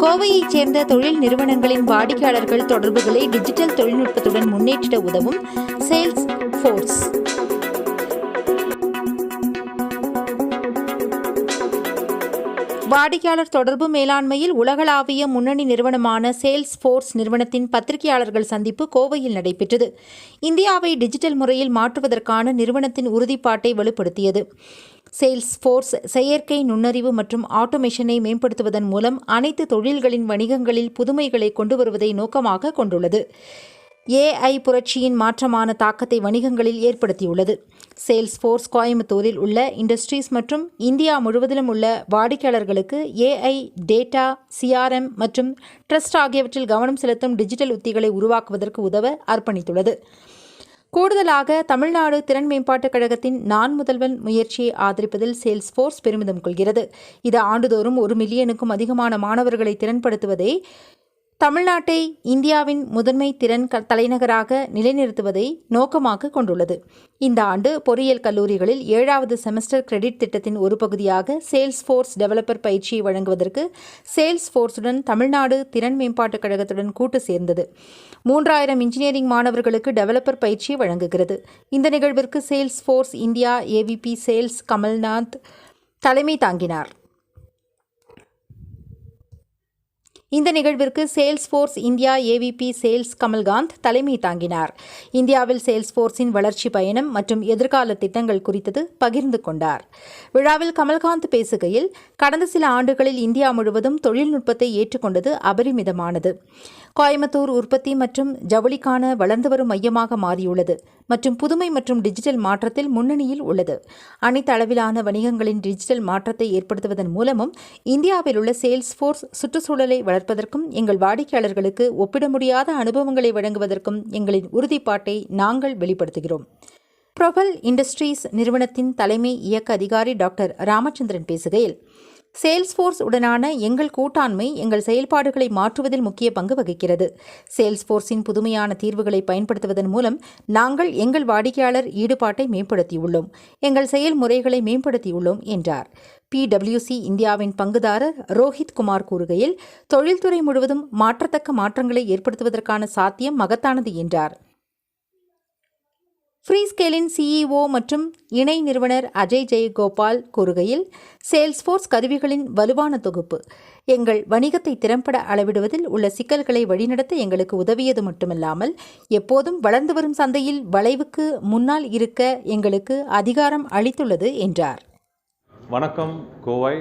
கோவையைச் சேர்ந்த தொழில் நிறுவனங்களின் வாடிக்கையாளர்கள் தொடர்புகளை டிஜிட்டல் தொழில்நுட்பத்துடன் முன்னேற்றிட உதவும் சேல்ஸ் ஃபோர்ஸ் வாடிக்கையாளர் தொடர்பு மேலாண்மையில் உலகளாவிய முன்னணி நிறுவனமான சேல்ஸ் ஃபோர்ஸ் நிறுவனத்தின் பத்திரிகையாளர்கள் சந்திப்பு கோவையில் நடைபெற்றது. இந்தியாவை டிஜிட்டல் முறையில் மாற்றுவதற்கான நிறுவனத்தின் உறுதிப்பாட்டை வலுப்படுத்தியது சேல்ஸ் ஃபோர்ஸ் செயற்கை நுண்ணறிவு மற்றும் ஆட்டோமேஷனை மேம்படுத்துவதன் மூலம் அனைத்து தொழில்களின் வணிகங்களில் புதுமைகளை கொண்டு வருவதை நோக்கமாக கொண்டுள்ளது. ஏஐ புரட்சியின் மாற்றமான தாக்கத்தை வணிகங்களில் ஏற்படுத்தியுள்ளது. சேல்ஸ் ஃபோர்ஸ் கோயம்புத்தூரில் உள்ள இண்டஸ்ட்ரீஸ் மற்றும் இந்தியா முழுவதிலும் உள்ள வாடிக்கையாளர்களுக்கு ஏஐ டேட்டா சிஆர்எம் மற்றும் ட்ரஸ்ட் ஆகியவற்றில் கவனம் செலுத்தும் டிஜிட்டல் உத்திகளை உருவாக்குவதற்கு உதவ அர்ப்பணித்துள்ளது. கூடுதலாக தமிழ்நாடு திறன் மேம்பாட்டுக் கழகத்தின் நான் முதல்வன் முயற்சியை ஆதரிப்பதில் சேல்ஸ் ஃபோர்ஸ் பெருமிதம் கொள்கிறது. இது ஆண்டுதோறும் ஒரு மில்லியனுக்கும் அதிகமான மாணவர்களை திறன்படுத்துவதை தமிழ்நாட்டை இந்தியாவின் முதன்மை திறன் க- தலைநகராக நிலைநிறுத்துவதை நோக்கமாக கொண்டுள்ளது. இந்த ஆண்டு பொறியியல் கல்லூரிகளில் ஏழாவது செமஸ்டர் கிரெடிட் திட்டத்தின் ஒரு பகுதியாக சேல்ஸ் ஃபோர்ஸ் டெவலப்பர் பயிற்சியை வழங்குவதற்கு சேல்ஸ் ஃபோர்ஸுடன் தமிழ்நாடு திறன் மேம்பாட்டுக் கழகத்துடன் கூட்டு சேர்ந்தது. மூன்றாயிரம் இன்ஜினியரிங் மாணவர்களுக்கு டெவலப்பர் பயிற்சியை வழங்குகிறது. இந்த நிகழ்விற்கு Salesforce India AVP sales Kamalnath தலைமை தாங்கினார். இந்த நிகழ்விற்கு Salesforce India AVP sales Kamalkant தலைமை தாங்கினார். இந்தியாவில் சேல்ஸ் ஃபோர்ஸின் வளர்ச்சி பயணம் மற்றும் எதிர்கால திட்டங்கள் குறித்தது பகிர்ந்து கொண்டார். விழாவில் கமல்காந்த் பேசுகையில் கடந்த சில ஆண்டுகளில் இந்தியா முழுவதும் தொழில்நுட்பத்தை ஏற்றுக்கொண்டது அபரிமிதமானது. கோயம்புத்தூர் உற்பத்தி மற்றும் ஜவுளிக்கான வளர்ந்து வரும் மையமாக மாறியுள்ளது மற்றும் புதுமை மற்றும் டிஜிட்டல் மாற்றத்தில் முன்னணியில் உள்ளது. அனைத்து அளவிலான வணிகங்களின் டிஜிட்டல் மாற்றத்தை ஏற்படுத்துவதன் மூலமும் இந்தியாவில் உள்ள சேல்ஸ் ஃபோர்ஸ் சுற்றுச்சூழலை வளர்ப்பதற்கும் எங்கள் வாடிக்கையாளர்களுக்கு ஒப்பிட முடியாத அனுபவங்களை வழங்குவதற்கும் எங்களின் உறுதிப்பாட்டை நாங்கள் வெளிப்படுத்துகிறோம். ப்ரொபல் இண்டஸ்ட்ரீஸ் நிறுவனத்தின் தலைமை இயக்க அதிகாரி டாக்டர் ராமச்சந்திரன் பேசுகையில் சேல்ஸ்ஃபோர்ஸ் உடனான எங்கள் கூட்டாண்மை எங்கள் செயல்பாடுகளை மாற்றுவதில் முக்கிய பங்கு வகிக்கிறது. சேல்ஸ்ஃபோர்ஸின் புதுமையான தீர்வுகளை பயன்படுத்துவதன் மூலம் நாங்கள் எங்கள் வாடிக்கையாளர் ஈடுபாட்டை மேம்படுத்தியுள்ளோம். எங்கள் செயல்முறைகளை மேம்படுத்தியுள்ளோம் என்றார். பிடபிள்யூசி இந்தியாவின் பங்குதாரர் ரோஹித் குமார் கூறுகையில் தொழில்துறை முழுவதும் மாற்றத்தக்க மாற்றங்களை ஏற்படுத்துவதற்கான சாத்தியம் மகத்தானது என்றார். ஃப்ரீஸ்கேலின் சிஇஓ மற்றும் இணை நிறுவனர் அஜய் ஜெயகோபால் கூறுகையில் சேல்ஸ்ஃபோர்ஸ் கருவிகளின் வலுவான தொகுப்பு. எங்கள் வணிகத்தை திறம்பட அளவிடுவதில் உள்ள சிக்கல்களை வழிநடத்த எங்களுக்கு உதவியது மட்டுமல்லாமல் எப்போதும் வளர்ந்து வரும் சந்தையில் வளைவுக்கு முன்னால் இருக்க எங்களுக்கு அதிகாரம் அளித்துள்ளது என்றார். வணக்கம் கோவை.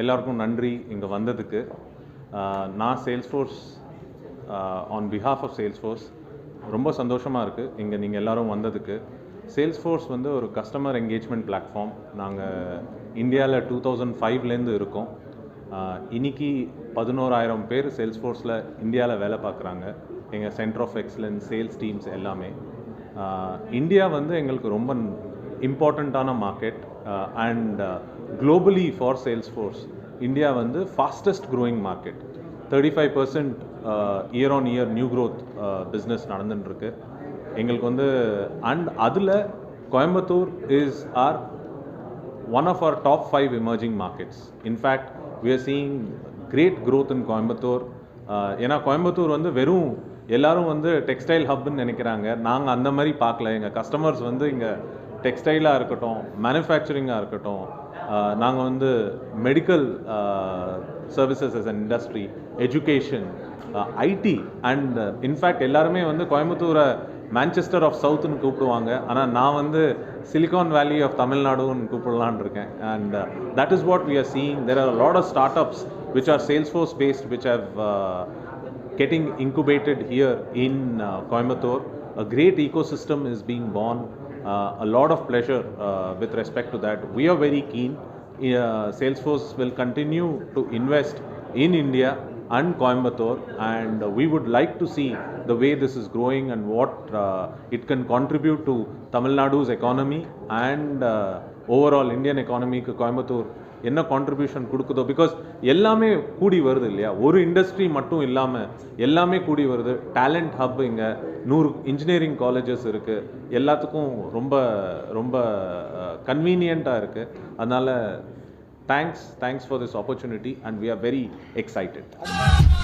எல்லாருக்கும் நன்றி இங்கே வந்ததுக்கு. நான் நான் Salesforce on behalf of Salesforce ரொம்ப சந்தோஷமாக இருக்குது இங்கே நீங்கள் எல்லோரும் வந்ததுக்கு. சேல்ஸ்ஃபோர்ஸ் வந்து ஒரு கஸ்டமர் என்கேஜ்மெண்ட் பிளாட்ஃபார்ம் நாங்கள் இந்தியாவில் டூ தௌசண்ட் ஃபைவ்லேருந்து இருக்கோம். இன்றைக்கி இன்னைக்கு பதினோராயிரம் பேர் சேல்ஸ்ஃபோர்ஸில் இந்தியாவில் வேலை பார்க்குறாங்க எங்கள் centre of excellence sales teams எல்லாமே. இந்தியா வந்து எங்களுக்கு ரொம்ப இம்பார்ட்டண்ட்டான market and globally for Salesforce India வந்து fastest growing market thirty five percent year on year new growth business நடந்துட்டுருக்கு. எங்களுக்கு வந்து அண்ட் அதில் Coimbatore is are one of our top five emerging markets in fact we are seeing great growth in Coimbatore. Uh, ஏன்னா கோயம்புத்தூர் வந்து வெறும் எல்லாரும் வந்து textile ஹப்னு நினைக்கிறாங்க. நாங்கள் அந்த மாதிரி பார்க்கல. எங்கள் கஸ்டமர்ஸ் வந்து இங்கே டெக்ஸ்டைலாக இருக்கட்டும் மேனுஃபேக்சரிங்காக இருக்கட்டும் நாங்கள் வந்து medical services as and industry education IT and in fact எல்லாருமே வந்து கோயம்புத்தூரை மேன்செஸ்டர் ஆஃப் சவுத்துன்னு கூப்பிடுவாங்க ஆனால் நான் வந்து சிலிகான் வேலி ஆஃப் தமிழ்நாடுன்னு கூப்பிடலான் இருக்கேன் and that is what we are seeing there are lot of startups which are Salesforce based which have getting incubated here in Coimbatore Coimbatore. A great ecosystem is being born. Uh, a lot of pleasure uh, with respect to that. We are very keen. Salesforce will continue to invest in India and Coimbatore and we would like to see the way this is growing and what uh, it can contribute to Tamil Nadu's economy and uh, overall Indian economy Coimbatore என்ன contribution கொடுக்குதோ? Because எல்லாமே கூடி வருது இல்லையா? ஒரு industry மட்டும் இல்லாமல் எல்லாமே கூடி வருது. டேலண்ட் ஹப் இங்கே நூறு இன்ஜினியரிங் காலேஜஸ் இருக்குது எல்லாத்துக்கும் ரொம்ப ரொம்ப கன்வீனியண்ட்டாக இருக்குது அதனால் thanks thanks for this opportunity and we are very excited